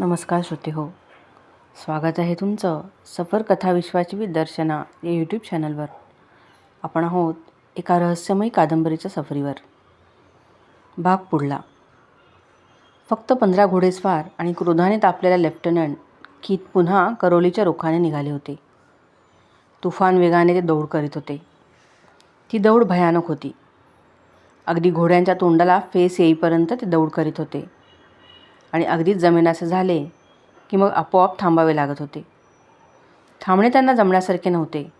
नमस्कार श्रोते हो. स्वागत आहे तुमचं सफर कथा विश्वाची विदर्शना या यूट्यूब चॅनलवर आपण आहोत एका रहस्यमयी कादंबरीच्या सफरीवर. भाग पुढला. फक्त पंधरा घोडेस्वार आणि क्रोधाने तापलेला लेफ्टनंट कीत पुन्हा करोलीच्या रोखाने निघाले होते. तुफान वेगाने ते दौड करीत होते. ती दौड भयानक होती. अगदी घोड्यांच्या तोंडाला फेस येईपर्यंत ते दौड करीत होते. आणि अगदीच जमेनासे झाले की मग आपोआप थांबावे लागत होते. थांबणे त्यांना जमण्यासारखे नव्हते.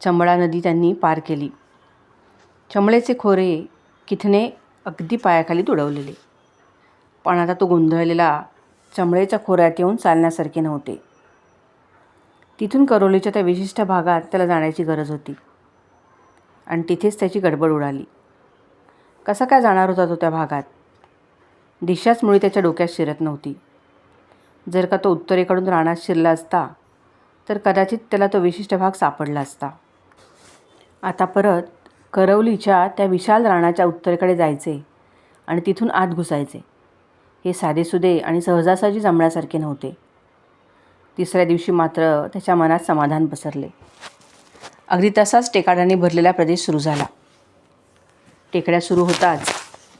चंबळा नदी त्यांनी पार केली. चंबळेचे खोरे किथने अगदी पायाखाली तुडवलेले. पण आता तो गोंधळलेला चंबळेच्या खोऱ्यात येऊन चालण्यासारखे नव्हते. तिथून करोलीच्या त्या विशिष्ट भागात त्याला जाण्याची गरज होती. आणि तिथेच त्याची गडबड उडाली. कसा काय जाणार होता तो त्या भागात? दिशाच मुळी त्याच्या डोक्यात शिरत नव्हती. जर का तो उत्तरेकडून रानात शिरला असता तर कदाचित त्याला तो विशिष्ट भाग सापडला असता. आता परत करवलीच्या त्या विशाल रानाच्या उत्तरेकडे जायचे आणि तिथून आत घुसायचे. हे साधेसुधे आणि सहजासहजी जमण्यासारखे नव्हते. तिसऱ्या दिवशी मात्र त्याच्या मनात समाधान पसरले. अगदी तसाच टेकाड्यांनी भरलेला प्रदेश सुरू झाला. टेकड्या सुरू होताच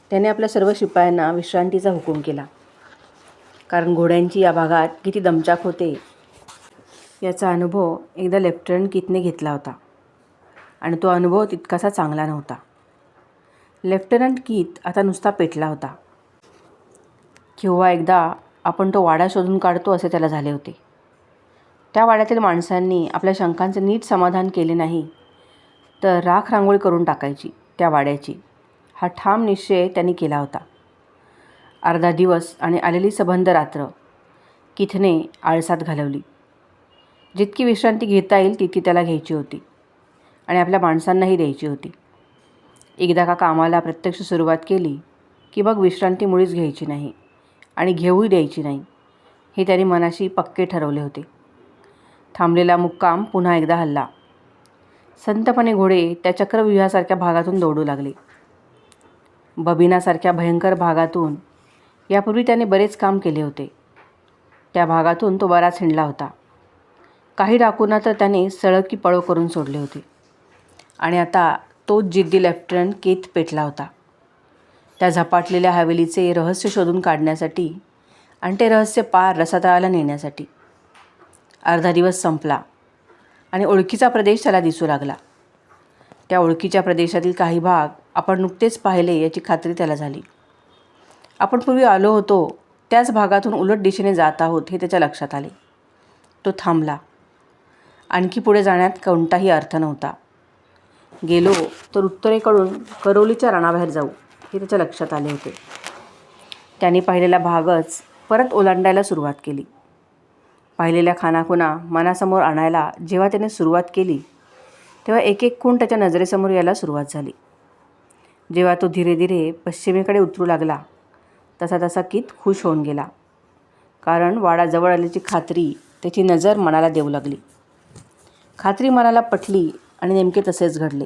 त्याने आपल्या सर्व शिपायांना विश्रांतीचा हुकूम केला. कारण घोड्यांची या भागात किती दमचाक होते याचा अनुभव एकदा लेफ्टनंट कितने घेतला होता. आणि तो अनुभव तितकासा चांगला नव्हता. लेफ्टनंट कीत आता नुसता पेटला होता. किंवा एकदा आपण तो वाडा शोधून काढतो असे त्याला झाले होते. त्या वाड्यातील माणसांनी आपल्या शंकांचे नीट समाधान केले नाही तर राख रांगोळी करून टाकायची त्या वाड्याची. हा ठाम निश्चय त्यांनी केला होता. अर्धा दिवस आणि आलेली सबंध रात्र किथने आळसात घालवली. जितकी विश्रांती घेता येईल तितकी त्याला घ्यायची होती आणि आपल्या माणसांनाही द्यायची होती. एकदा का कामाला प्रत्यक्ष सुरुवात केली की मग विश्रांती मुळीच घ्यायची नाही आणि घेऊही द्यायची नाही हे त्याने मनाशी पक्के ठरवले होते. थांबलेला मुक्काम पुन्हा एकदा हल्ला. संतपणे घोडे त्या चक्रव्यूहासारख्या भागातून दौडू लागले. बबिनासारख्या भयंकर भागातून. यापूर्वी त्याने बरेच काम केले होते. त्या भागातून तो बराच हिंडला होता. काही डाकूंना तर त्याने सळकी पळो करून सोडले होते. आणि आता तोच जिद्दी लेफ्टनंट केत पेटला होता. त्या झपाटलेल्या हवेलीचे रहस्य शोधून काढण्यासाठी आणि ते रहस्य पार रसातळाला नेण्यासाठी. अर्धा दिवस संपला आणि ओळखीचा प्रदेश त्याला दिसू लागला. त्या ओळखीच्या प्रदेशातील काही भाग आपण नुकतेच पाहिले याची खात्री त्याला झाली. आपण पूर्वी आलो होतो त्याच भागातून उलट दिशेने जात आहोत हे त्याच्या लक्षात आले. तो थांबला. आणखी पुढे जाण्यात कोणताही अर्थ नव्हता. गेलो तर उत्तरेकडून करोलीच्या रणाबाहेर जाऊ हे त्याच्या लक्षात आले होते. त्याने पाहिलेला भागच परत ओलांडायला सुरुवात केली. पाहिलेल्या खानाखुणा मनासमोर आणायला जेव्हा त्याने सुरुवात केली तेव्हा एक एक खूण त्याच्या नजरेसमोर यायला सुरुवात झाली. जेव्हा तो धीरे धीरे पश्चिमेकडे उतरू लागला तसा तसा कित खुश होऊन गेला. कारण वाडा जवळ आल्याची खात्री त्याची नजर मनाला देऊ लागली. खात्री मनाला पटली आणि नेमके तसेच घडले.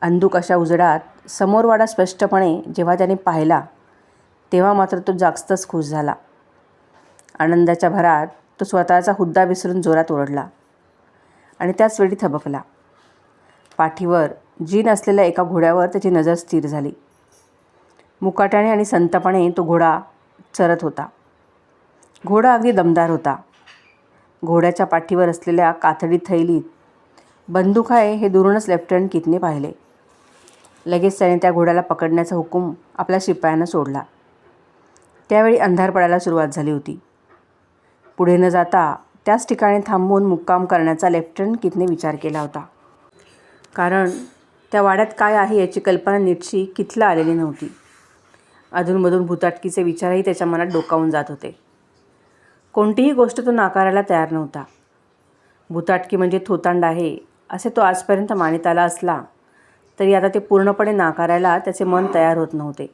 अंधुक अशा उजडात समोर वाडा स्पष्टपणे जेव्हा त्याने पाहिला तेव्हा मात्र तो जास्तच खुश झाला. आनंदाच्या भरात तो स्वतःचा हुद्दा विसरून जोरात ओरडला आणि त्याच वेळी थबकला. पाठीवर जीन असलेल्या एका घोड्यावर त्याची नजर स्थिर झाली. मुकाट्याने आणि संतपणे तो घोडा चरत होता. घोडा अगदी दमदार होता. घोड्याच्या पाठीवर असलेल्या कातडी थैलीत बंदूक आहे हे दुरूनच लेफ्टनंट कितने पाहिले. लगेच त्याने त्या घोड्याला पकडण्याचा हुकूम आपल्या शिपायांना सोडला. त्यावेळी अंधार पडायला सुरुवात झाली होती. पुढे न जाता त्याच ठिकाणी थांबवून मुक्काम करण्याचा लेफ्टनंट कितने विचार केला होता. कारण त्या वाड्यात काय आहे याची कल्पना नीटशी कितला आलेली नव्हती. अधूनमधून भूताटकीचे विचारही त्याच्या मनात डोकावून जात होते. कोणतीही गोष्ट तो नाकारायला तयार नव्हता. भूताटकी म्हणजे थोतांड आहे असे तो आजपर्यंत मानित आला असला तरी आता ते पूर्णपणे नाकारायला त्याचे मन तयार होत नव्हते.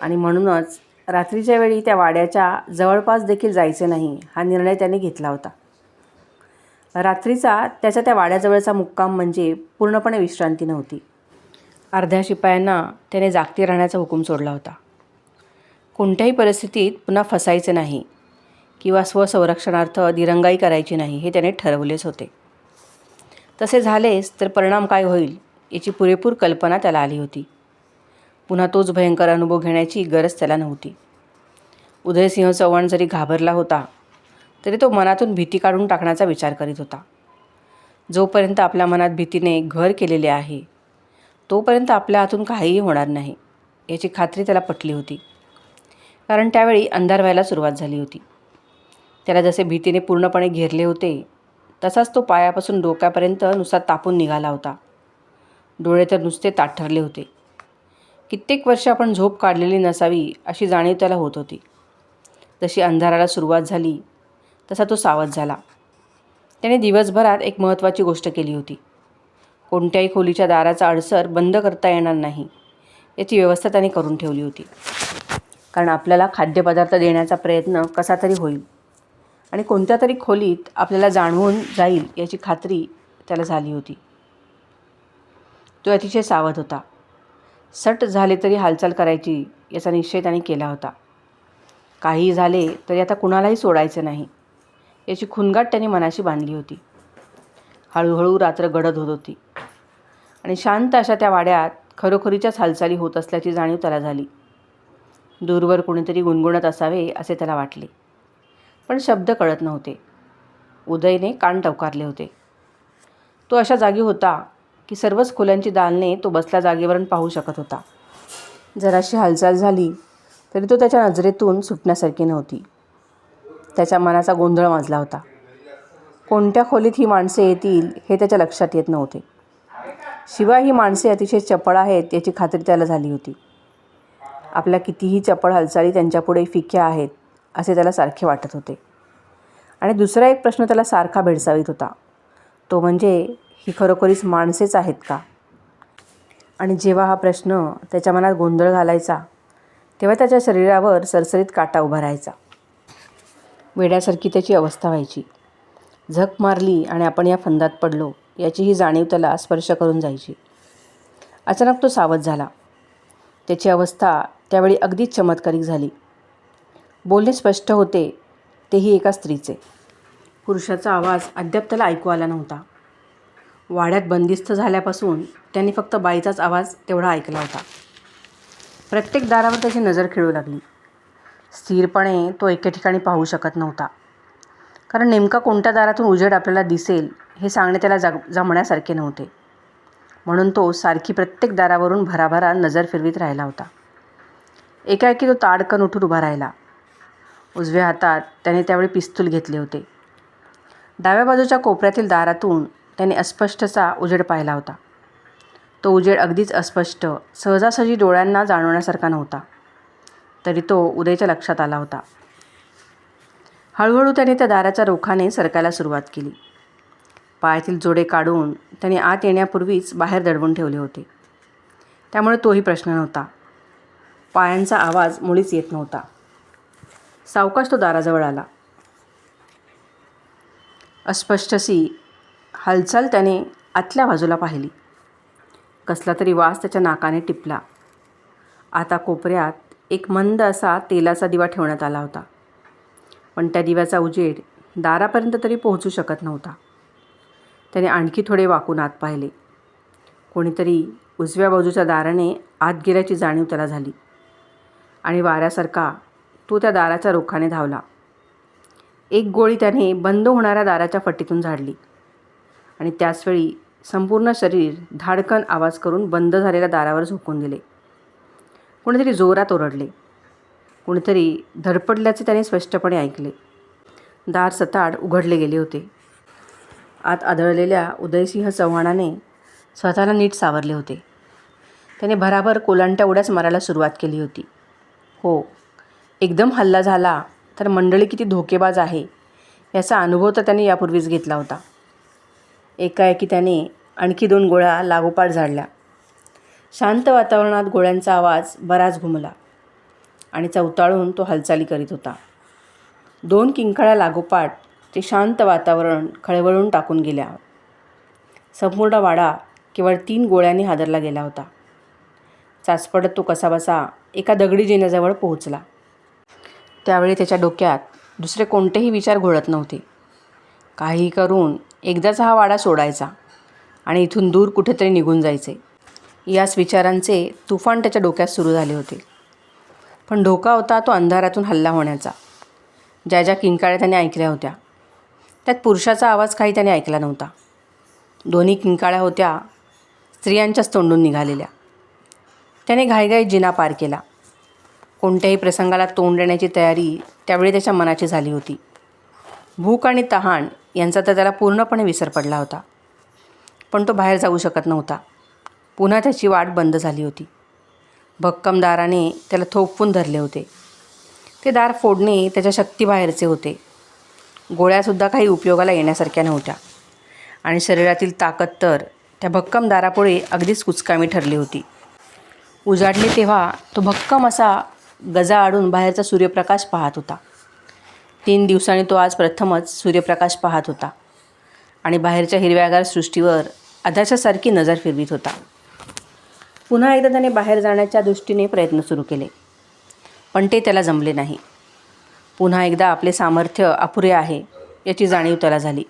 आणि म्हणूनच रात्रीच्या वेळी त्या वाड्याच्या जवळपास देखील जायचे नाही हा निर्णय त्याने घेतला होता. रात्रीचा त्याच्या त्या वाड्याजवळचा मुक्काम म्हणजे पूर्णपणे विश्रांती नव्हती. अर्ध्या शिपायांना त्याने जागती राहण्याचा हुकूम सोडला होता. कोणत्याही परिस्थितीत पुन्हा फसायचे नाही किंवा स्वसंरक्षणार्थ दिरंगाई करायची नाही हे त्याने ठरवलेच होते. तसे झालेच तर परिणाम काय होईल याची पुरेपूर कल्पना त्याला आली होती. पुन्हा तोच भयंकर अनुभव घेण्याची गरज त्याला नव्हती. उदयसिंह चव्हाण जरी घाबरला होता तरी तो मनातून भीती काढून टाकण्याचा विचार करीत होता. जोपर्यंत आपल्या मनात भीतीने घर केलेले आहे तोपर्यंत आपल्या हातून काहीही होणार नाही याची खात्री त्याला पटली होती. कारण त्यावेळी अंधार व्हायला सुरुवात झाली होती. त्याला जसे भीतीने पूर्णपणे घेरले होते तसाच तो पायापासून डोक्यापर्यंत नुसता तापून निघाला होता. डोळे तर नुसते ताठरले होते. कित्येक वर्ष आपण झोप काढलेली नसावी अशी जाणीव त्याला होत होती. जशी अंधाराला सुरुवात झाली तसा तो सावध झाला. त्याने दिवसभरात एक महत्त्वाची गोष्ट केली होती. कोणत्याही खोलीच्या दाराचा अडसर बंद करता येणार नाही याची व्यवस्था त्याने करून ठेवली होती. कारण आपल्याला खाद्यपदार्थ देण्याचा प्रयत्न कसा तरी होईल आणि कोणत्या तरी खोलीत आपल्याला जाणवून जाईल याची खात्री त्याला झाली होती. तो अतिशय सावध होता. सट झाले तरी हालचाल करायची याचा निश्चय त्याने केला होता. काही झाले तरी आता कुणालाही सोडायचं नाही. याची खुनगाट त्याने मनाशी बांधली होती. हळूहळू रात्र गडद होत होती. आणि शांत अशा त्या वाड्यात खरोखरीच्याच हालचाली होत असल्याची जाणीव त्याला झाली. दूरवर कोणीतरी गुणगुणत असावे असे त्याला वाटले. पण शब्द कळत नव्हते. उदयने कान टवकारले होते. तो अशा जागी होता की सर्वच खोल्यांची दालने तो बसल्या जागेवरून पाहू शकत होता. जराशी हालचाल झाली तरी तो त्याच्या नजरेतून सुटण्यासारखी नव्हती. त्याच्या मनाचा गोंधळ माजला होता. कोणत्या खोलीत ही माणसे येतील हे त्याच्या लक्षात येत नव्हते. शिवाय ही माणसे अतिशय चपळ आहेत याची खात्री त्याला झाली होती. आपल्या कितीही चपळ हालचाली त्यांच्यापुढे फिक्या आहेत असे त्याला सारखे वाटत होते. आणि दुसरा एक प्रश्न त्याला सारखा भेडसावीत होता. तो म्हणजे ही खरोखरीच माणसेच आहेत का? आणि जेव्हा हा प्रश्न त्याच्या मनात गोंधळ घालायचा तेव्हा त्याच्या शरीरावर सरसरीत काटा उभा राहायचा. वेड्यासारखी त्याची अवस्था व्हायची. झक मारली आणि आपण या फंदात पडलो याचीही जाणीव त्याला स्पर्श करून जायची. अचानक तो सावध झाला. त्याची अवस्था त्यावेळी अगदीच चमत्कारिक झाली. बोलणे स्पष्ट होते तेही एका स्त्रीचे. पुरुषाचा आवाज अद्याप त्याला ऐकू आला नव्हता. वाड्यात बंदिस्त झाल्यापासून त्यांनी फक्त बाईचाच आवाज तेवढा ऐकला होता. प्रत्येक दारावर त्याची नजर खेळू लागली. स्थिरपणे तो एके ठिकाणी पाहू शकत नव्हता. कारण नेमका कोणत्या दारातून उजेड आपल्याला दिसेल हे सांगणे त्याला जग जमण्यासारखे नव्हते. म्हणून तो सारखी प्रत्येक दारावरून भराभरा नजर फिरवीत राहिला होता. एकाएकी तो ताडकन उठून उभा राहिला. उजव्या हातात त्याने त्यावेळी पिस्तूल घेतले होते. डाव्या बाजूच्या कोपऱ्यातील दारातून त्याने अस्पष्टचा उजेड पाहिला होता. तो उजेड अगदीच अस्पष्ट सहजासहजी डोळ्यांना जाणवण्यासारखा नव्हता. तरी तो उदयच्या लक्षात आला होता. हळूहळू त्याने त्या दाराच्या रोखाने सरकायला सुरुवात केली. पायातील जोडे काढून त्याने आत येण्यापूर्वीच बाहेर दडवून ठेवले होते. त्यामुळे तोही प्रश्न नव्हता. पायांचा आवाज मुळीच येत नव्हता. सावकाश तो दाराजवळ आला. अस्पष्टशी हालचाल त्याने आतल्या बाजूला पाहिली. कसला तरी वास त्याच्या नाकाने टिपला. आता कोपऱ्यात एक मंद असा तेलाचा दिवा ठेवण्यात आला होता. पण त्या दिव्याचा उजेड दारापर्यंत तरी पोहोचू शकत नव्हता. त्याने आणखी थोडे वाकून आत पाहिले. कोणीतरी उजव्या बाजूच्या दाराने आत गेल्याची जाणीव त्याला झाली. आणि वाऱ्यासारखा तो त्या दाराच्या रोखाने धावला. एक गोळी त्याने बंद होणाऱ्या दाराच्या फटीतून झाडली. आणि त्याचवेळी संपूर्ण शरीर धाडकन आवाज करून बंद झालेल्या दारावर झोकून दिले. कोणीतरी जोरात ओरडले. कोणीतरी धडपडल्याचे त्याने स्पष्टपणे ऐकले. दार सताड उघडले गेले होते. आत आदळलेल्या उदयसिंह चव्हाणाने स्वतःला नीट सावरले होते. त्याने भराभर कोलांट्या उड्याच मारायला सुरुवात केली होती. हो एकदम हल्ला झाला तर मंडळी किती धोकेबाज आहे याचा अनुभव तर त्याने यापूर्वीच घेतला होता. एकाएकी त्याने आणखी दोन गोळ्या लागोपाठ झाडल्या. शांत वातावरणात गोळ्यांचा आवाज बराच घुमला आणि चवताळून तो हालचाली करीत होता. दोन किंकाळ्या लागोपाठ ते शांत वातावरण खळबळून टाकून गेल्या. संपूर्ण वाडा केवळ तीन गोळ्यांनी हादरला गेला होता. चाचपडत तो कसाबसा एका दगडी जिन्याजवळ पोहोचला. त्यावेळी त्याच्या डोक्यात दुसरे कोणतेही विचार घोळत नव्हते. काही करून एकदाचा हा वाडा सोडायचा आणि इथून दूर कुठेतरी निघून जायचे. याच विचारांचे तुफान त्याच्या डोक्यात सुरू झाले होते. पण धोका होता तो अंधारातून हल्ला होण्याचा. ज्या ज्या किंकाळ्या त्याने ऐकल्या होत्या त्यात पुरुषाचा आवाज काही त्याने ऐकला नव्हता. दोन्ही किंकाळ्या होत्या स्त्रियांच्याच तोंडून निघालेल्या. त्याने घाईघाई जिना पार केला. कोणत्याही प्रसंगाला तोंड देण्याची तयारी त्यावेळी त्याच्या मनाची झाली होती. भूक आणि तहान यांचा तर त्याला पूर्णपणे विसर पडला होता. पण तो बाहेर जाऊ शकत नव्हता. पुन्हा त्याची वाट बंद झाली होती. भक्कम दाराने त्याला थोपवून धरले होते. ते दार फोडणे त्याच्या शक्तीबाहेरचे होते. गोळ्यासुद्धा काही उपयोगाला येण्यासारख्या नव्हत्या. आणि शरीरातील ताकद तर त्या भक्कम दारापुढे अगदीच कुचकामी ठरली होती. उजाडले तेव्हा तो भक्कम असा गजा आडून बाहेरचा सूर्यप्रकाश पाहत होता. तीन दिवसांनी तो आज प्रथमच सूर्यप्रकाश पाहत होता. आणि बाहेरच्या हिरव्यागार सृष्टीवर आधाशासारखी नजर फिरवीत होता. पुन्हा एकदा त्याने बाहेर जाण्याच्या दृष्टीने प्रयत्न सुरू केले. पण ते त्याला जमले नाही. पुन्हा एकदा आपले सामर्थ्य अपुरे आहे याची जाणीव त्याला झाली.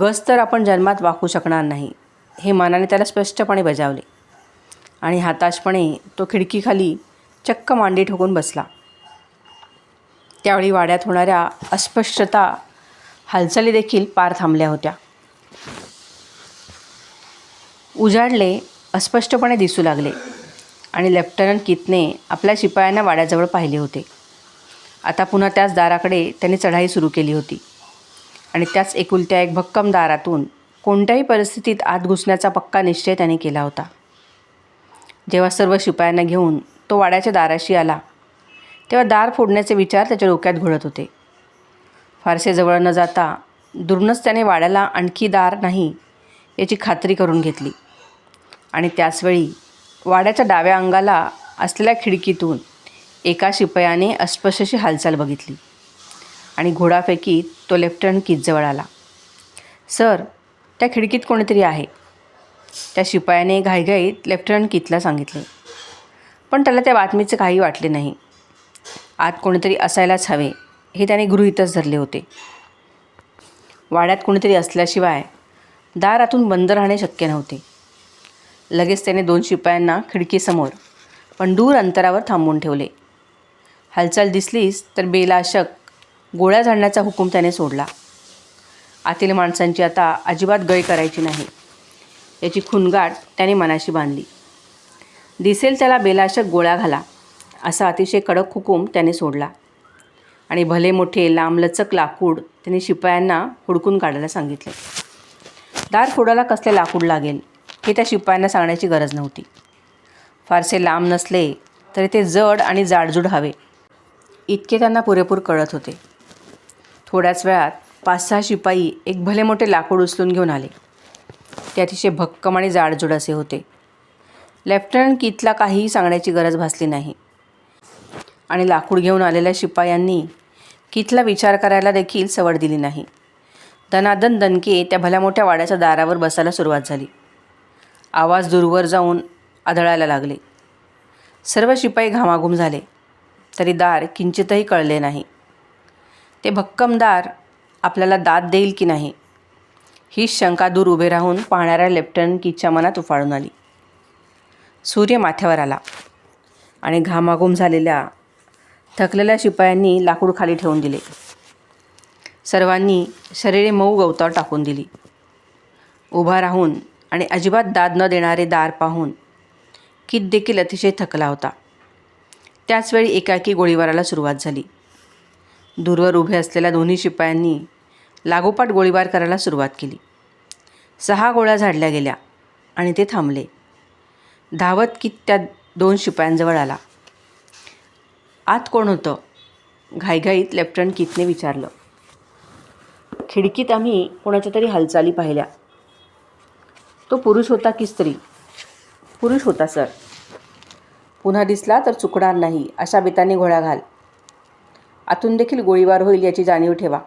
गस तर आपण जन्मात वाकू शकणार नाही हे मनाने त्याला स्पष्टपणे बजावले. आणि हाताशपणे तो खिडकीखाली चक्क मांडी ठोकून बसला. त्यावेळी वाड्यात होणाऱ्या अस्पष्टता हालचाली देखील पार थांबल्या होत्या. उजाडले अस्पष्टपणे दिसू लागले आणि लेफ्टनंट कितने आपल्या शिपायांना वाड्याजवळ पाहिले होते. आता पुन्हा त्याच दाराकडे त्यांनी चढाई सुरू केली होती. आणि त्याच एकुलत्या एक भक्कम दारातून कोणत्याही परिस्थितीत आत घुसण्याचा पक्का निश्चय त्याने केला होता. जेव्हा सर्व शिपायांना घेऊन तो वाड्याच्या दाराशी आला तेव्हा दार फोडण्याचे विचार त्याच्या डोक्यात घोळत होते. फारसे जवळ न जाता दुरूनच त्याने वाड्याला आणखी दार नाही याची खात्री करून घेतली. आणि त्याचवेळी वाड्याच्या डाव्या अंगाला असलेल्या खिडकीतून एका शिपायाने अस्पृश्यशी हालचाल बघितली आणि घोडाफेकीत तो लेफ्टनंट कितजवळ आला. सर त्या खिडकीत कोणीतरी आहे. त्या शिपायाने घाईघाईत लेफ्टनंट कितला सांगितले. पण त्याला त्या बातमीचे काही वाटले नाही. आत कोणीतरी असायलाच हवे हे त्याने गृहितच धरले होते. वाड्यात कोणीतरी असल्याशिवाय दार आतून बंद राहणे शक्य नव्हते. लगेच त्याने दोन शिपायांना खिडकीसमोर पण दूर अंतरावर थांबवून ठेवले. हालचाल दिसलीच तर बेलाशक गोळ्या झाडण्याचा हुकूम त्याने सोडला. आतील माणसांची आता अजिबात गय करायची नाही याची खुणगाट त्याने मनाशी बांधली. दिसेल त्याला बेलाशक गोळ्या घाला असा अतिशय कडक हुकूम त्याने सोडला. आणि भले मोठे लांबलचक लाकूड त्याने शिपायांना हुडकून काढायला सांगितले. दार फोडायला कसले लाकूड लागेल? हे त्या शिपायांना सांगण्याची गरज नव्हती. फारसे लांब नसले तरी ते जड आणि जाडजूड हवे. इतके त्यांना पुरेपूर कळत होते. थोड्याच वेळात पाच सहा शिपाई एक भले मोठे लाकूड उचलून घेऊन आले. ते अतिशय भक्कम आणि जाडजूड असे होते. लेफ्टनंट कितला काहीही सांगण्याची गरज भासली नाही. आणि लाकूड घेऊन आलेल्या शिपायांनी कितला विचार करायला देखील सवड दिली नाही. दनादन दणके त्या भल्या मोठ्या वाड्याच्या दारावर बसायला सुरुवात झाली. आवाज दूरवर जाऊन आदळायला लागले. सर्व शिपाई घामाघूम झाले. तरी दार किंचितही कळले नाही. ते भक्कम दार आपल्याला दाद देईल की नाही? ही शंका दूर उभे राहून पाहणाऱ्या लेफ्टनंट किच्या मनात उफाळून आली. सूर्य माथ्यावर आला आणि घामाघूम झालेल्या थकलेल्या शिपायांनी लाकूड खाली ठेवून दिले. सर्वांनी शरीरे मऊ गवतावर टाकून दिली. उभा राहून आणि अजिबात दाद न देणारे दार पाहून कित देखील अतिशय थकला होता. त्याचवेळी एकाएकी गोळीबाराला सुरुवात झाली. दूरवर उभे असलेल्या दोन्ही शिपायांनी लागोपाठ गोळीबार करायला सुरुवात केली. सहा गोळ्या झाडल्या गेल्या आणि ते थांबले. धावत कित त्या दोन शिपायांजवळ आला. आत कोण होतं? घाईघाईत लेफ्टनंट कितने विचारलं. खिडकीत आम्ही कोणाच्या तरी हालचाली पाहिल्या. तो पुरुष होता की स्त्री? पुरुष होता सर. पुन्हा दिसला तर चुकणार नाही अशा बेताने घोडा घाल. आतून देखील गोळीबार होईल याची जाणीव ठेवा.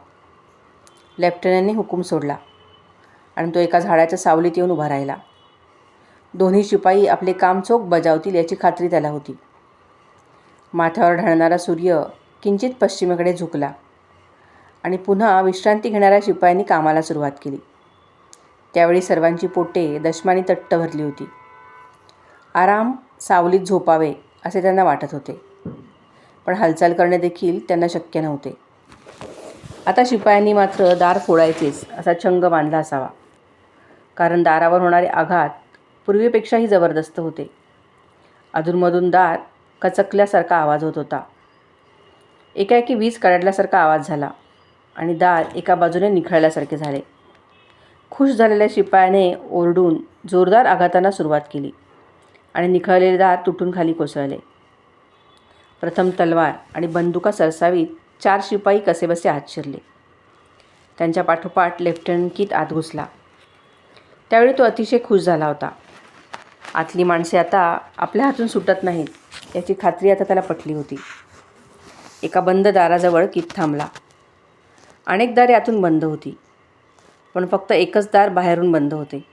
लेफ्टनंटने हुकूम सोडला आणि तो एका झाडाच्या सावलीत येऊन उभा राहिला. दोन्ही शिपाई आपले काम चोख बजावतील याची खात्री त्याला होती. माथ्यावर ढळणारा सूर्य किंचित पश्चिमेकडे झुकला आणि पुन्हा विश्रांती घेणाऱ्या शिपायांनी कामाला सुरुवात केली. त्यावेळी सर्वांची पोटे दशमाने तट्ट भरली होती. आराम सावलीत झोपावे असे त्यांना वाटत होते. पण हालचाल करणे देखील त्यांना शक्य नव्हते. आता शिपायांनी मात्र दार फोडायचेच असा छंग बांधला असावा. कारण दारावर होणारे आघात पूर्वीपेक्षाही जबरदस्त होते. अधूनमधून दार कचकल्यासारखा आवाज होत होता. एकाएकी वीज कडाडल्यासारखा आवाज झाला आणि दार एका बाजूने निखळल्यासारखे झाले. खुश झालेल्या शिपायाने ओरडून जोरदार आघातांना सुरुवात केली आणि निखळलेले दार तुटून खाली कोसळले. प्रथम तलवार आणि बंदुका सरसावीत चार शिपाई कसेबसे आत शिरले. त्यांच्या पाठोपाठ लेफ्टनंट कीत आत घुसला. त्यावेळी तो अतिशय खुश झाला होता. आतली माणसे आता आपल्या हातून सुटत नाहीत याची खात्री आता त्याला पटली होती. एका बंद दाराजवळ कित थांबला. अनेक दारे आतून बंद होती. पण फक्त एकच दार बाहेरून बंद होते.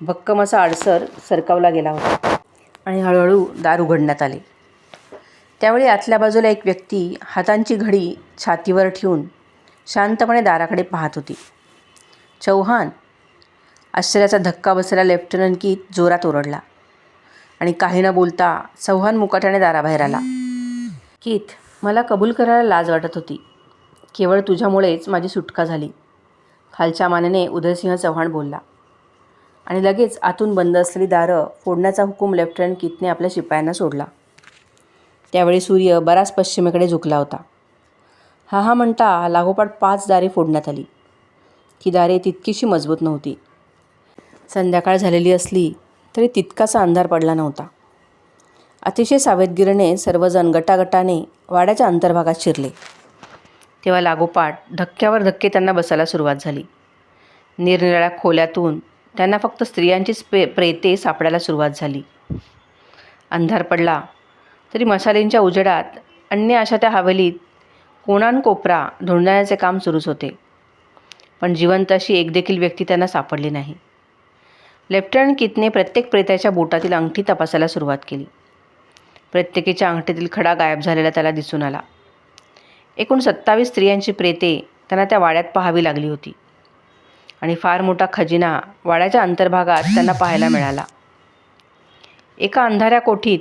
भक्कम असा आडसर सरकावला गेला होता आणि हळूहळू दार उघडण्यात आले. त्यावेळी आतल्या बाजूला एक व्यक्ती हातांची घडी छातीवर ठेवून शांतपणे दाराकडे पाहत होती. चौहान आश्चर्याचा धक्का बसलेला लेफ्टनंट कीत जोरात ओरडला आणि काही न बोलता चौहान मुकाट्याने दाराबाहेर आला. कीत मला कबूल करायला लाज वाटत होती. केवळ तुझ्यामुळेच माझी सुटका झाली. खालच्या मानेने उदयसिंह चव्हाण बोलला. आणि लगेच आतून बंद असलेली दारं फोडण्याचा हुकूम लेफ्टनंट कितने आपल्या शिपायांना सोडला. त्यावेळी सूर्य बराच पश्चिमेकडे झुकला होता. हा हा म्हणता लागोपाठ पाच दारे फोडण्यात आली. ती दारे तितकीशी मजबूत नव्हती. संध्याकाळ झालेली असली तरी तितकासा अंधार पडला नव्हता. अतिशय सावधगिरीने सर्वजण गटागटाने वाड्याच्या अंतर्भागात शिरले. तेव्हा लागोपाठ धक्क्यावर धक्के त्यांना बसायला सुरुवात झाली. निरनिराळ्या खोल्यातून त्यांना फक्त स्त्रियांचीच पे प्रेते सापडायला सुरुवात झाली. अंधार पडला तरी मसालेंच्या उजेडात अन्य अशा त्या हवेलीत कोणान कोपरा धुंडण्याचे काम सुरूच होते. पण जिवंत अशी एकदेखील व्यक्ती त्यांना सापडली नाही. लेफ्टनंट कितने प्रत्येक प्रेताच्या बोटातील अंगठी तपासायला सुरुवात केली. प्रत्येकीच्या अंगठीतील खडा गायब झालेला त्याला दिसून आला. एकूण सत्तावीस स्त्रियांची प्रेते त्यांना त्या वाड्यात पाहावी लागली होती. आणि फार मोठा खजिना वाड्याच्या अंतर्भागात त्यांना पाहायला मिळाला. एका अंधाऱ्या कोठीत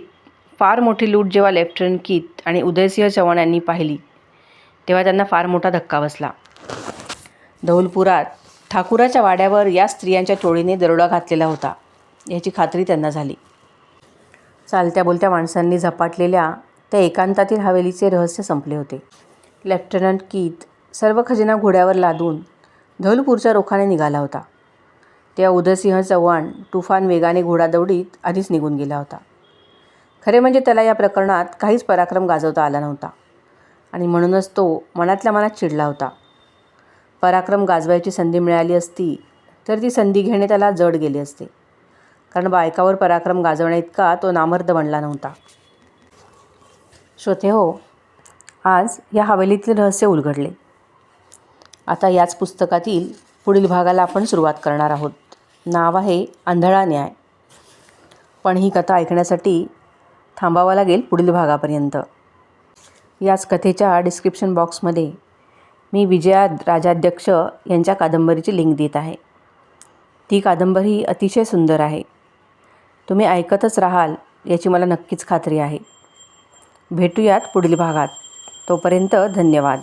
फार मोठी लूट जेव्हा लेफ्टनंट कीत आणि उदयसिंह चव्हाण यांनी पाहिली तेव्हा त्यांना फार मोठा धक्का बसला. धौलपुरात ठाकुराच्या वाड्यावर या स्त्रियांच्या टोळीने दरोडा घातलेला होता याची खात्री त्यांना झाली. चालत्या बोलत्या माणसांनी झपाटलेल्या त्या एकांतातील हवेलीचे रहस्य संपले होते. लेफ्टनंट कीत सर्व खजिना घोड्यावर लादून धौलपूरच्या रोखाने निघाला होता. तेव्हा उदयसिंह चव्हाण तुफान वेगाने घोडादौडीत आधीच निघून गेला होता. खरे म्हणजे त्याला या प्रकरणात काहीच पराक्रम गाजवता आला नव्हता आणि म्हणूनच तो मनातल्या मनात चिडला होता. पराक्रम गाजवायची संधी मिळाली असती तर ती संधी घेणे त्याला जड गेले असते. कारण बायकावर पराक्रम गाजवण्याइतका तो नामर्द बनला नव्हता. श्रोते हो आज या हवेलीतील रहस्य उलगडले. आता याच पुस्तकातील पुढील भागाला आपण सुरुवात करणार आहोत. नाव आहे आंधळा न्याय. पण ही कथा ऐकण्यासाठी थांबावं लागेल पुढील भागापर्यंत. याच कथेच्या डिस्क्रिप्शन बॉक्समध्ये मी विजया राजाध्यक्ष यांच्या कादंबरीची लिंक देत आहे. ती कादंबरी अतिशय सुंदर आहे. तुम्ही ऐकतच राहाल याची मला नक्कीच खात्री आहे. भेटूयात पुढील भागात. तोपर्यंत धन्यवाद.